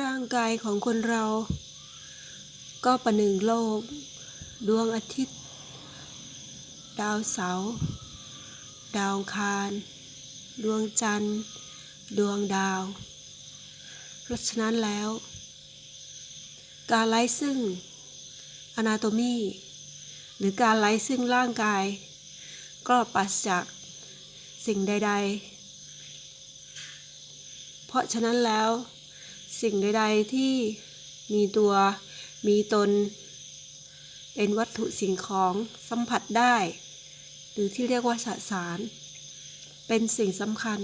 ร่างกายของคนเรา ก็ประหนึ่งโลก ดวงอาทิตย์ ดาวเสาร์ดาวคาร ดวงจันทร์ ดวงดาว เพราะฉะนั้นแล้ว การไล่ซึ่ง anatomy หรือการไล่ซึ่งร่างกาย ก็ปราศจากสิ่งใด ๆ เพราะฉะนั้นแล้ว สิ่งใดๆที่มีตัวมีตน เป็นวัตถุสิ่งของสัมผัสได้ หรือที่เรียกว่าสสาร เป็นสิ่งสำคัญ